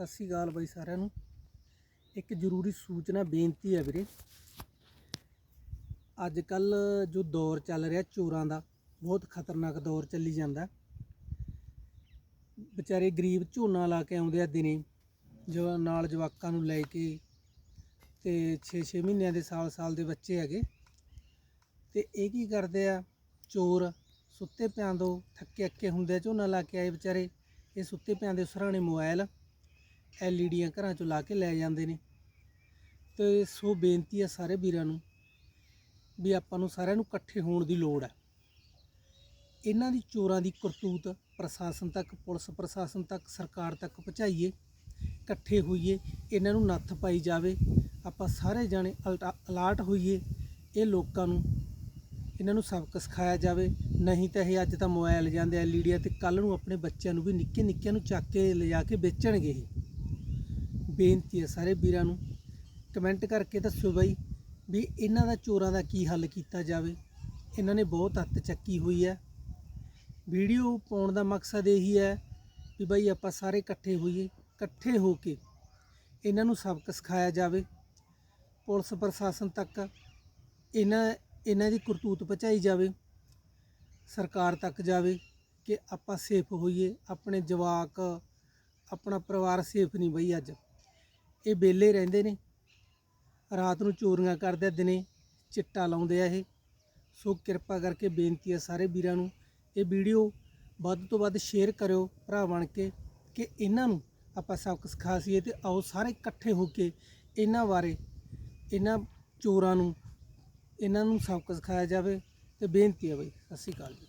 ਸਤਿ ਸ੍ਰੀ ਅਕਾਲ ਬਾਈ ਸਾਰਿਆਂ ਨੂੰ। ਇੱਕ ਜ਼ਰੂਰੀ ਸੂਚਨਾ, ਬੇਨਤੀ ਹੈ ਵੀਰੇ। ਅੱਜ ਕੱਲ ਜੋ ਦੌਰ ਚੱਲ ਰਿਹਾ ਚੋਰਾਂ ਦਾ, ਬਹੁਤ ਖਤਰਨਾਕ ਦੌਰ ਚੱਲੀ ਜਾਂਦਾ। ਵਿਚਾਰੇ ਗਰੀਬ ਝੋਨਾ ਲਾ ਕੇ ਆਉਂਦੇ ਆ ਦਿਨੇ, ਜੋ ਨਾਲ ਜਵਾਕਾਂ ਨੂੰ ਲੈ ਕੇ ਤੇ 6-6 ਮਹੀਨਿਆਂ ਦੇ ਸਾਲ-ਸਾਲ ਦੇ ਬੱਚੇ ਹੈਗੇ। ਤੇ ਇਹ ਕੀ ਕਰਦੇ ਆ, ਚੋਰ ਸੁੱਤੇ ਪਿਆਂ ਤੋਂ ਥੱਕੇ ਅੱਕੇ ਹੁੰਦੇ ਆ, ਝੋਨਾ ਲਾ ਕੇ ਆਏ ਵਿਚਾਰੇ। ਇਹ ਸੁੱਤੇ ਪਿਆਂ ਦੇ ਸਰਾਣੇ ਮੋਬਾਈਲ ਐਲਈਡੀਆਂ ਘਰਾਂ ਚੋਂ ਲਾ ਕੇ ਲੈ ਜਾਂਦੇ ਨੇ। ਤੇ ਸੋ ਬੇਨਤੀ ਆ ਸਾਰੇ ਵੀਰਾਂ ਨੂੰ ਵੀ ਆਪਾਂ ਨੂੰ ਸਾਰਿਆਂ ਨੂੰ ਇਕੱਠੇ ਹੋਣ ਦੀ ਲੋੜ ਹੈ ਇਹਨਾਂ ਦੀ ਚੋਰਾਂ ਦੀ ਕਰਤੂਤ ਪ੍ਰਸ਼ਾਸਨ ਤੱਕ, ਪੁਲਿਸ ਪ੍ਰਸ਼ਾਸਨ ਤੱਕ, ਸਰਕਾਰ ਤੱਕ ਪਹੁੰਚਾਈਏ, ਇਕੱਠੇ ਹੋਈਏ, ਇਹਨਾਂ ਨੂੰ ਨੱਥ ਪਾਈ ਜਾਵੇ, ਆਪਾਂ ਸਾਰੇ ਜਾਣੇ ਅਲਟਾ- ਅਲਰਟ ਹੋਈਏ, ਇਹ ਲੋਕਾਂ ਨੂੰ, ਇਹਨਾਂ ਨੂੰ ਸਬਕ ਸਿਖਾਇਆ ਜਾਵੇ। ਨਹੀਂ ਤਾਂ ਇਹ ਅੱਜ ਤਾਂ ਮੋਬਾਈਲ ਜਾਂਦੇ ਐਲਈਡੀਆਂ ਤੇ ਕੱਲ ਨੂੰ ਆਪਣੇ ਬੱਚਿਆਂ ਨੂੰ ਵੀ ਨਿੱਕੇ ਨਿੱਕਿਆਂ ਨੂੰ ਚੱਕ ਕੇ ਲਿਜਾ ਕੇ ਵੇਚਣਗੇ ਇਹ। ਬੇਨਤੀ ਹੈ ਸਾਰੇ ਵੀਰਾਂ ਨੂੰ ਕਮੈਂਟ ਕਰਕੇ ਦੱਸਿਓ ਬਾਈ ਵੀ ਇਹਨਾਂ ਦਾ ਚੋਰਾਂ ਦਾ ਕੀ ਹੱਲ ਕੀਤਾ ਜਾਵੇ। ਇਹਨਾਂ ਨੇ ਬਹੁਤ ਹੱਥ ਚੱਕੀ ਹੋਈ ਹੈ। ਵੀਡੀਓ ਪਾਉਣ ਦਾ ਮਕਸਦ ਇਹੀ ਹੈ ਵੀ ਬਾਈ ਆਪਾਂ ਸਾਰੇ ਇਕੱਠੇ ਹੋਈਏ, ਇਕੱਠੇ ਹੋ ਕੇ ਇਹਨਾਂ ਨੂੰ ਸਬਕ ਸਿਖਾਇਆ ਜਾਵੇ। ਪੁਲਿਸ ਪ੍ਰਸ਼ਾਸਨ ਤੱਕ ਇਹਨਾਂ ਇਹਨਾਂ ਦੀ ਕਰਤੂਤ ਪਹੁੰਚਾਈ ਜਾਵੇ। ਸਰਕਾਰ ਤੱਕ ਜਾਵੇ ਕਿ ਆਪਾਂ ਸੇਫ ਹੋਈਏ, ਆਪਣੇ ਜਵਾਕ, ਆਪਣਾ ਪਰਿਵਾਰ ਸੇਫ ਨਹੀਂ ਬਈ ਅੱਜ। ਇਹ ਬੇਲੇ ਰਹਿੰਦੇ ਨੇ। ਰਾਤ ਨੂੰ ਚੋਰੀਆਂ ਕਰਦੇ ਆ, ਦਿਨੇ ਚਿੱਟਾ ਲਾਉਂਦੇ ਆ ਇਹ। ਸੋ ਕਿਰਪਾ ਕਰਕੇ ਬੇਨਤੀ ਹੈ ਸਾਰੇ ਵੀਰਾਂ ਨੂੰ, ਇਹ ਵੀਡੀਓ ਵੱਧ ਤੋਂ ਵੱਧ ਸ਼ੇਅਰ ਕਰਿਓ ਭਰਾ ਬਣ ਕੇ, ਕਿ ਇਹਨਾਂ ਨੂੰ ਆਪਾਂ ਸਬਕ ਸਿਖਾ ਸਕੀਏ ਤੇ ਆਓ ਸਾਰੇ ਇਕੱਠੇ ਹੋ ਕੇ ਇਹਨਾਂ ਬਾਰੇ, ਇਹਨਾਂ ਚੋਰਾਂ ਨੂੰ, ਇਹਨਾਂ ਨੂੰ ਸਬਕ ਸਿਖਾਇਆ ਜਾਵੇ ਤੇ ਬੇਨਤੀ ਹੈ ਬਈ, ਸਤਿ ਸ਼੍ਰੀ ਅਕਾਲ ਜੀ।